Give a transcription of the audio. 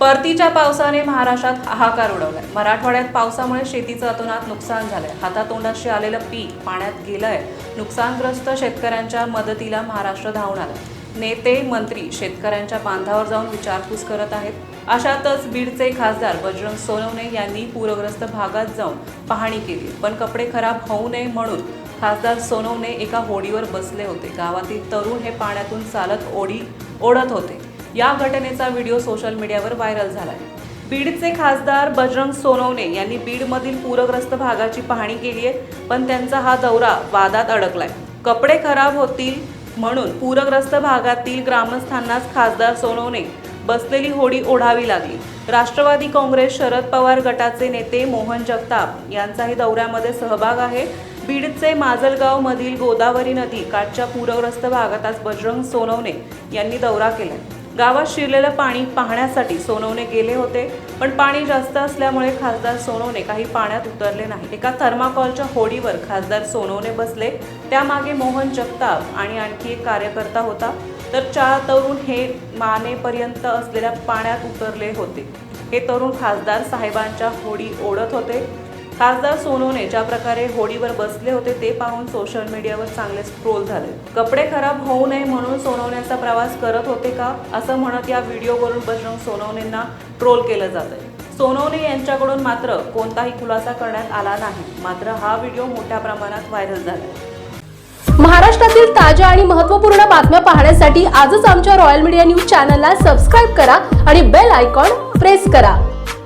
परतीच्या पावसाने महाराष्ट्रात हाहाकार उडवलाय. मराठवाड्यात पावसामुळे शेतीचं अतोनात नुकसान झालंय. हातातोंडाशी आलेलं पीक पाण्यात गेलंय. नुकसानग्रस्त शेतकऱ्यांच्या मदतीला महाराष्ट्र धावून आला नेते मंत्री शेतकऱ्यांच्या बांधावर जाऊन विचारपूस करत आहेत. अशातच बीडचे खासदार बजरंग सोनवणे यांनी पूरग्रस्त भागात जाऊन पाहणी केली. पण कपडे खराब होऊ नये म्हणून खासदार सोनवणे एका होडीवर बसले होते. गावातील तरुण हे पाण्यातून चालत ओढी ओढत होते. या घटनेचा व्हिडिओ सोशल मीडियावर व्हायरल झाला आहे बीडचे खासदार बजरंग सोनवणे यांनी बीडमधील पूरग्रस्त भागाची पाहणी केली आहे पण त्यांचा हा दौरा वादात अडकलाय. कपडे खराब होतील म्हणून पूरग्रस्त भागातील ग्रामस्थांनाच खासदार सोनवणे बसलेली होडी ओढावी लागली. राष्ट्रवादी काँग्रेस शरद पवार गटाचे नेते मोहन जगताप यांचाही दौऱ्यामध्ये सहभाग आहे. बीडचे माजलगावमधील गोदावरी नदी काठच्या पूरग्रस्त भागात आज बजरंग सोनवणे यांनी दौरा केलाय. गावात शिरलेलं पाणी पाहण्यासाठी सोनवणे गेले होते पण पाणी जास्त असल्यामुळे खासदार सोनवणे काही पाण्यात उतरले नाही. एका थर्माकॉलच्या होडीवर खासदार सोनवणे बसले. त्यामागे मोहन जगताप आणि आणखी एक कार्यकर्ता होता. तर चार तरुण हे मानेपर्यंत असलेल्या पाण्यात उतरले होते. हे तरुण खासदार साहेबांच्या होडी ओढत होते. खासदार सोनूने ज्या प्रकारे होडीवर बसले होते ते पाहून सोशल मीडियावर चांगले स्क्रोल झाले. कपडे खराब होऊ नये म्हणून सोनवण्याचा प्रवास करत होते का? असं म्हणत या व्हिडिओवरून बजरंग सोनवणेंना ट्रोल केलं जात आहे सोनवणे यांच्याकडून मात्र कोणताही खुलासा करण्यात आला नाही. मात्र हा व्हिडिओ मोठ्या प्रमाणात व्हायरल झाला. महाराष्ट्रातील ताज्या आणि महत्त्वपूर्ण बातम्या पाहण्यासाठी आजच आमच्या रॉयल मीडिया न्यूज चॅनलला सबस्क्राईब करा आणि बेल आयकॉन प्रेस करा.